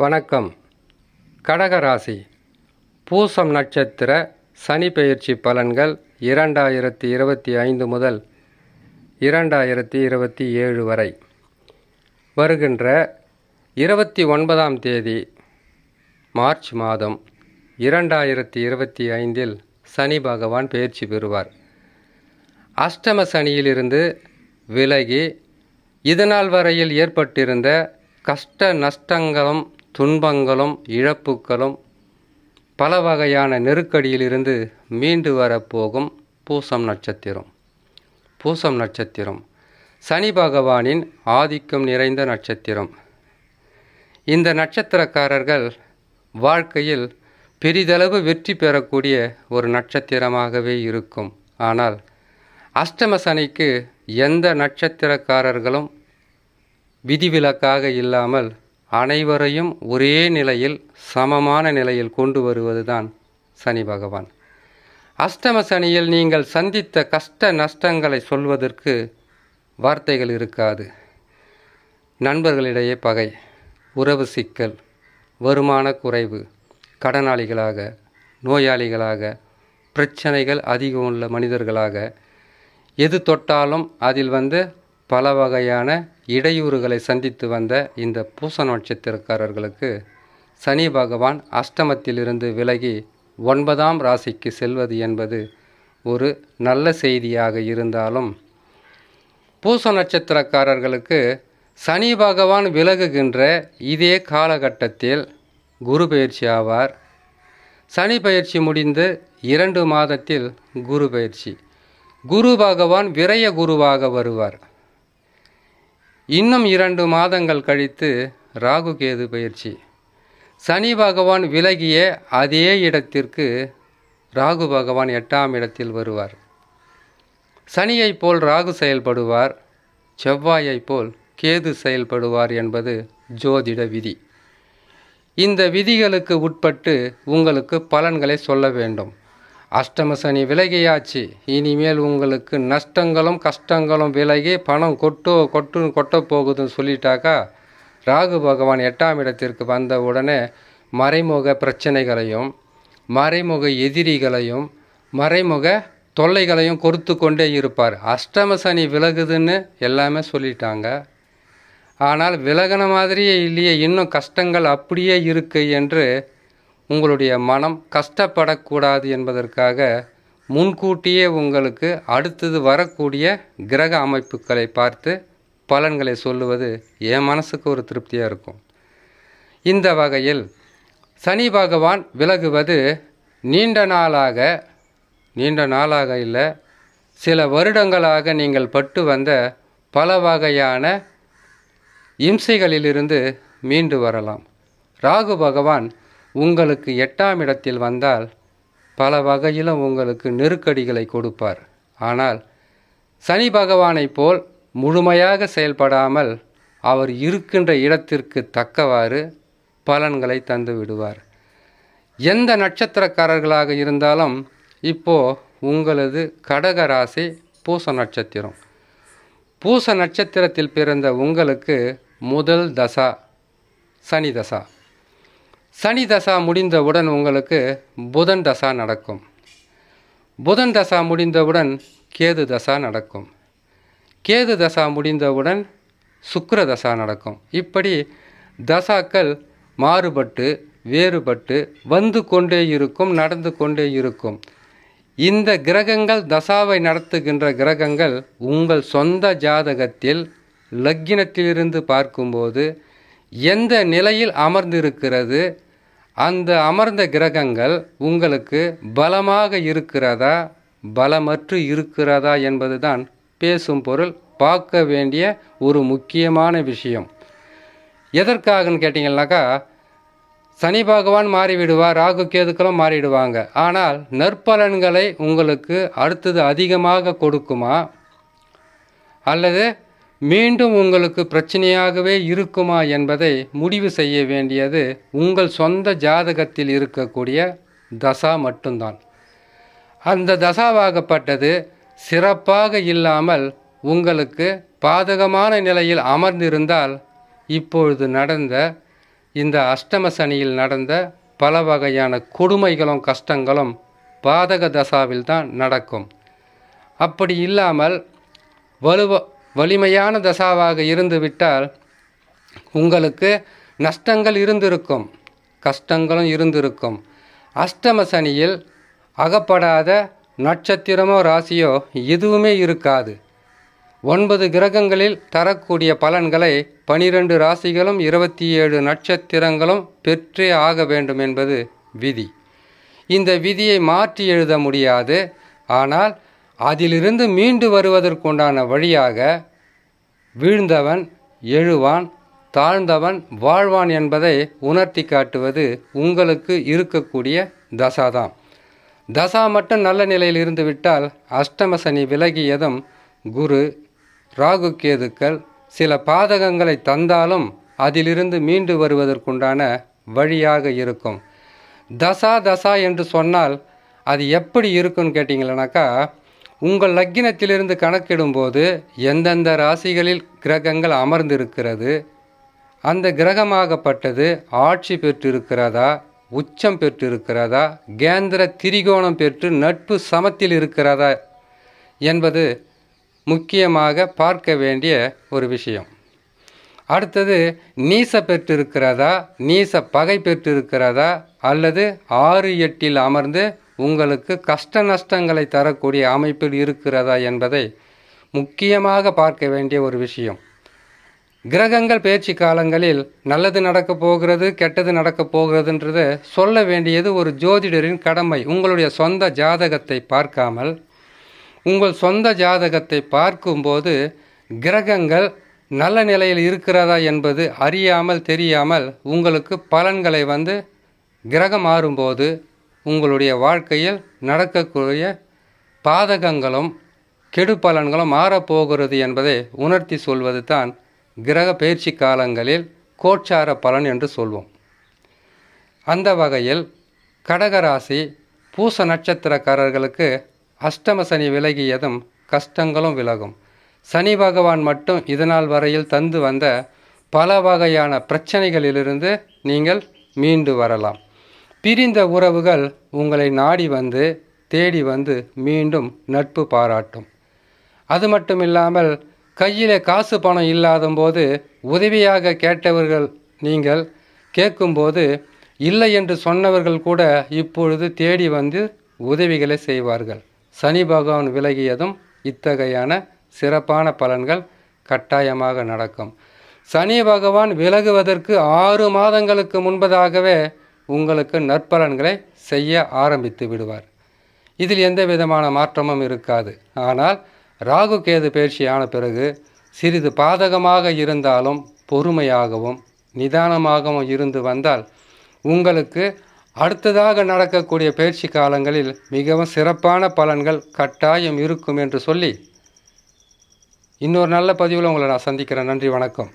வணக்கம். கடகராசி பூசம் நட்சத்திர சனி பெயர்ச்சி பலன்கள் இரண்டாயிரத்தி இருபத்தி ஐந்து முதல் இரண்டாயிரத்தி இருபத்தி ஏழு வரை. வருகின்ற இருபத்தி ஒன்பதாம் தேதி மார்ச் மாதம் இரண்டாயிரத்தி இருபத்தி ஐந்தில் சனி பகவான் பெயர்ச்சி பெறுவார். அஷ்டம சனியிலிருந்து விலகி இதனால் வரையில் ஏற்பட்டிருந்த கஷ்ட நஷ்டங்களும் துன்பங்களும் இழப்புகளும் பல வகையான நெருக்கடியிலிருந்து மீண்டு வரப்போகும் பூசம் நட்சத்திரம். பூசம் நட்சத்திரம். சனி பகவானின் ஆதிக்கம் நிறைந்த நட்சத்திரம். இந்த நட்சத்திரக்காரர்கள் வாழ்க்கையில் பெரிதளவு வெற்றி பெறக்கூடிய ஒரு நட்சத்திரமாகவே இருக்கும். ஆனால் அஷ்டம சனிக்கு எந்த நட்சத்திரக்காரர்களும் விதிவிலக்காக இல்லாமல் அனைவரையும் ஒரே நிலையில் சமமான நிலையில் கொண்டு வருவதுதான் சனி பகவான். அஷ்டம சனியில் நீங்கள் சந்தித்த கஷ்ட நஷ்டங்களை சொல்வதற்கு வார்த்தைகள் இருக்காது. நண்பர்களிடையே பகை உறவு சிக்கல் வருமான குறைவு கடனாளிகளாக நோயாளிகளாக பிரச்சனைகள் அதிகம் உள்ள மனிதர்களாக எது தொட்டாலும் அதில் வந்து பல வகையான இடையூறுகளை சந்தித்து வந்த இந்த பூச நட்சத்திரக்காரர்களுக்கு சனி பகவான் அஷ்டமத்திலிருந்து விலகி ஒன்பதாம் ராசிக்கு செல்வது என்பது ஒரு நல்ல செய்தியாக இருந்தாலும் பூச நட்சத்திரக்காரர்களுக்கு சனி பகவான் விலகுகின்ற இதே காலகட்டத்தில் குரு பயிற்சி ஆவார். சனி பயிற்சி முடிந்து இரண்டு மாதத்தில் குரு பயிற்சி. குரு பகவான் விரய குருவாக வருவார். இன்னும் இரண்டு மாதங்கள் கழித்து ராகு கேது பயிற்சி. சனி பகவான் விலகிய அதே இடத்திற்கு ராகு பகவான் எட்டாம் இடத்தில் வருவார். சனியைப் போல் ராகு செயல்படுவார் செவ்வாயைப் போல் கேது செயல்படுவார் என்பது ஜோதிட விதி. இந்த விதிகளுக்கு உட்பட்டு உங்களுக்கு பலன்களை சொல்ல வேண்டும். அஷ்டம சனி விலகியாச்சு. இனிமேல் உங்களுக்கு நஷ்டங்களும் கஷ்டங்களும் விலகி பணம் கொட்டோ கொட்டு கொட்ட போகுதுன்னு சொல்லிட்டாக்கா ராகு பகவான் எட்டாம் இடத்திற்கு வந்த உடனே மறைமுக பிரச்சனைகளையும் மறைமுக எதிரிகளையும் மறைமுக தொல்லைகளையும் கொடுத்து கொண்டே இருப்பார். அஷ்டம சனி விலகுதுன்னு எல்லாமே சொல்லிட்டாங்க. ஆனால் விலகின மாதிரியே இல்லையே இன்னும் கஷ்டங்கள் அப்படியே இருக்கு என்று உங்களுடைய மனம் கஷ்டப்படக்கூடாது என்பதற்காக முன்கூட்டியே உங்களுக்கு அடுத்தது வரக்கூடிய கிரக அமைப்புகளை பார்த்து பலன்களை சொல்லுவது என் மனசுக்கு ஒரு திருப்தியாக இருக்கும். இந்த வகையில் சனி பகவான் விலகுவது நீண்ட நாளாக நீண்ட நாளாக இல்லை சில வருடங்களாக நீங்கள் பட்டு வந்த பல வகையான இம்சைகளிலிருந்து மீண்டு வரலாம். ராகு பகவான் உங்களுக்கு எட்டாம் இடத்தில் வந்தால் பல வகையிலும் உங்களுக்கு நெருக்கடிகளை கொடுப்பார். ஆனால் சனி பகவானைப் போல் முழுமையாக செயல்படாமல் அவர் இருக்கின்ற இடத்திற்கு தக்கவாறு பலன்களை தந்து விடுவார். எந்த நட்சத்திரக்காரர்களாக இருந்தாலும் இப்போ உங்களது கடக ராசி பூச நட்சத்திரம். பூச நட்சத்திரத்தில் பிறந்த உங்களுக்கு முதல் தசா சனி தசா. சனி தசா முடிந்தவுடன் உங்களுக்கு புதன் தசா நடக்கும். புதன் தசா முடிந்தவுடன் கேது தசா நடக்கும். கேது தசா முடிந்தவுடன் சுக்கர தசா நடக்கும். இப்படி தசாக்கள் மாறுபட்டு வேறுபட்டு வந்து கொண்டே இருக்கும் நடந்து கொண்டே இருக்கும். இந்த கிரகங்கள் தசாவை நடத்துகின்ற கிரகங்கள் உங்கள் சொந்த ஜாதகத்தில் லக்கினத்திலிருந்து பார்க்கும்போது எந்த நிலையில் அமர்ந்திருக்கிறது அந்த அமர்ந்த கிரகங்கள் உங்களுக்கு பலமாக இருக்கிறதா? பலமற்று இருக்கிறதா என்பதுதான் பேசும் பொருள். பார்க்க வேண்டிய ஒரு முக்கியமான விஷயம். எதற்காகன்னு கேட்டிங்கன்னாக்கா சனி பகவான் மாறிவிடுவார் ராகு கேதுக்களும் மாறிடுவாங்க. ஆனால் நற்பலன்களை உங்களுக்கு அடுத்தது அதிகமாக கொடுக்குமா? அல்லது மீண்டும் உங்களுக்கு பிரச்சனையாகவே இருக்குமா என்பதை முடிவு செய்ய வேண்டியது உங்கள் சொந்த ஜாதகத்தில் இருக்கக்கூடிய தசா மட்டும்தான். அந்த தசாவாகப்பட்டது சிறப்பாக இல்லாமல் உங்களுக்கு பாதகமான நிலையில் அமர்ந்திருந்தால் இப்பொழுது நடந்த இந்த அஷ்டம சனியில் நடந்த பல வகையான கொடுமைகளும் கஷ்டங்களும் பாதக தசாவில் தான் நடக்கும். அப்படி இல்லாமல் வலுவ வலிமையான தசாவாக இருந்துவிட்டால் உங்களுக்கு நஷ்டங்கள் இருந்திருக்கும் கஷ்டங்களும் இருந்திருக்கும். அஷ்டம சனியில் அகப்படாத நட்சத்திரமோ ராசியோ எதுவுமே இருக்காது. ஒன்பது கிரகங்களில் தரக்கூடிய பலன்களை பனிரெண்டு ராசிகளும் இருபத்தி ஏழு நட்சத்திரங்களும் பெற்றே ஆக வேண்டும் என்பது விதி. இந்த விதியை மாற்றி எழுத முடியாது. ஆனால் அதிலிருந்து மீண்டு வருவதற்குண்டான வழியாக வீழ்ந்தவன் எழுவான் தாழ்ந்தவன் வாழ்வான் என்பதை உணர்த்தி காட்டுவது உங்களுக்கு இருக்கக்கூடிய தசாதான். தசா மட்டும் நல்ல நிலையில் இருந்துவிட்டால் அஷ்டமசனி அஷ்டம சனி விலகியதும் குரு ராகு கேதுக்கள் சில பாதகங்களை தந்தாலும் அதிலிருந்து மீண்டு வருவதற்குண்டான வழியாக இருக்கும். தசா தசா என்று சொன்னால் அது எப்படி இருக்குன்னு கேட்டிங்களனாக்கா உங்கள் லக்கினத்திலிருந்து கணக்கிடும்போது எந்தெந்த ராசிகளில் கிரகங்கள் அமர்ந்திருக்கிறது? அந்த கிரகமாகப்பட்டது ஆட்சி பெற்றிருக்கிறதா? உச்சம் பெற்றிருக்கிறதா? கேந்திர திரிகோணம் பெற்று நட்பு சமத்தில் இருக்கிறதா? என்பது முக்கியமாக பார்க்க வேண்டிய ஒரு விஷயம். அடுத்தது நீச பெற்றிருக்கிறதா? நீச பகை பெற்றிருக்கிறதா? அல்லது ஆறு எட்டில் அமர்ந்து உங்களுக்கு கஷ்ட நஷ்டங்களை தரக்கூடிய அமைப்பில் இருக்கிறதா என்பதை முக்கியமாக பார்க்க வேண்டிய ஒரு விஷயம். கிரகங்கள் பேச்சு காலங்களில் நல்லது நடக்கப் போகிறது கெட்டது நடக்கப் போகிறதுன்றதை சொல்ல வேண்டியது ஒரு ஜோதிடரின் கடமை. உங்களுடைய சொந்த ஜாதகத்தை பார்க்காமல் உங்கள் சொந்த ஜாதகத்தை பார்க்கும்போது கிரகங்கள் நல்ல நிலையில் இருக்கிறதா என்பது அறியாமல் தெரியாமல் உங்களுக்கு பலன்களை வந்து கிரகம் மாறும்போது உங்களுடைய வாழ்க்கையில் நடக்கக்கூடிய பாதகங்களும் கெடு பலன்களும் மாறப்போகிறது என்பதை உணர்த்தி சொல்வது தான் கிரக பயிற்சி காலங்களில் கோச்சார பலன் என்று சொல்வோம். அந்த வகையில் கடகராசி பூச நட்சத்திரக்காரர்களுக்கு அஷ்டம சனி விலகியதும் கஷ்டங்களும் விலகும். சனி பகவான் மட்டும் இதனால் வரையில் தந்து வந்த பல வகையான பிரச்சனைகளிலிருந்து நீங்கள் மீண்டு வரலாம். பிரிந்த உறவுகள் உங்களை நாடி வந்து தேடி வந்து மீண்டும் நட்பு பாராட்டும். அது மட்டும் இல்லாமல் கையில் காசு பணம் இல்லாதபோது உதவியாக கேட்டவர்கள் நீங்கள் கேட்கும்போது இல்லை என்று சொன்னவர்கள் கூட இப்பொழுது தேடி வந்து உதவிகளை செய்வார்கள். சனி பகவான் விலகியதும் இத்தகையான சிறப்பான பலன்கள் கட்டாயமாக நடக்கும். சனி பகவான் விலகுவதற்கு ஆறு மாதங்களுக்கு முன்பதாகவே உங்களுக்கு நற்பலன்களை செய்ய ஆரம்பித்து விடுவார். இதில் எந்த விதமான மாற்றமும் இருக்காது. ஆனால் ராகு கேது பயிற்சியான பிறகு சிறிது பாதகமாக இருந்தாலும் பொறுமையாகவும் நிதானமாகவும் இருந்து வந்தால் உங்களுக்கு அடுத்ததாக நடக்கக்கூடிய பயிற்சி காலங்களில் மிகவும் சிறப்பான பலன்கள் கட்டாயம் இருக்கும் என்று சொல்லி இன்னொரு நல்ல பதிவில் உங்களை நான் சந்திக்கிறேன். நன்றி வணக்கம்.